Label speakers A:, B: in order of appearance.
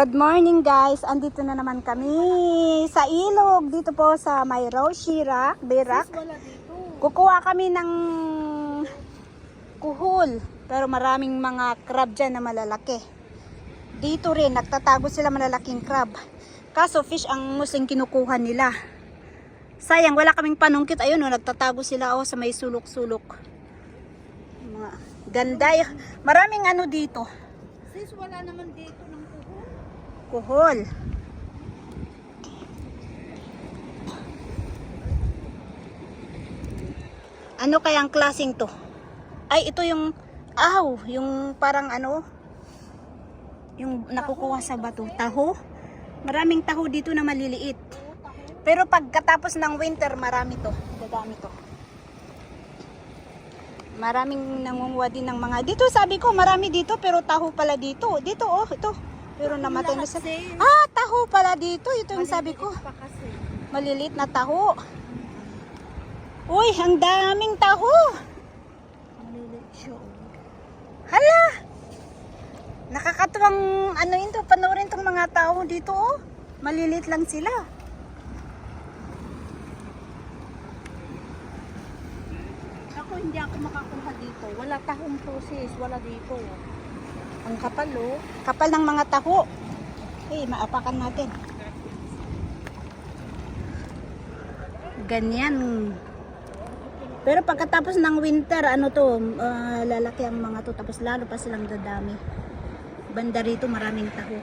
A: Good morning guys! Andito na naman kami sa ilog dito po sa may Birak.
B: Wala dito.
A: Kukuha kami ng kuhol pero maraming mga crab dyan na malalaki. Dito rin, nagtatago sila malalaking crab. Kaso fish ang musing kinukuha nila. Sayang, wala kaming panungkit. Ayun, oh, nagtatago sila oh, sa may sulok-sulok. Ganda. Maraming ano dito.
B: Sis, wala naman dito ng kuho.
A: Kuhol. Ano kayang klaseng to? Ay, ito yung aw, yung parang ano, yung nakukuha sa bato. Taho? Maraming taho dito na maliliit. Pero pagkatapos ng winter, marami to. Dadami to. Maraming nangunguha din ng mga... Dito sabi ko, marami dito, pero taho pala dito. Dito, oh, ito. Pero namatay na sa... Ah, taho pala dito. Ito yung sabi ko. Malilit na taho. Uy, ang daming taho.
B: Malilit siya. oh.
A: Hala! Nakakatuwang ano yun to, panoorin tong mga tao dito oh. Malilit lang sila.
B: Ako hindi ako makakuha dito. Wala tahong sis. Wala dito. Ang kapal oh.
A: Kapal ng mga taho. Eh, maapakan natin. Ganyan. Pero pagkatapos ng winter, ano to, ah, lalaki ang mga to. Tapos lalo pa silang dadami. Banda rito, maraming taho.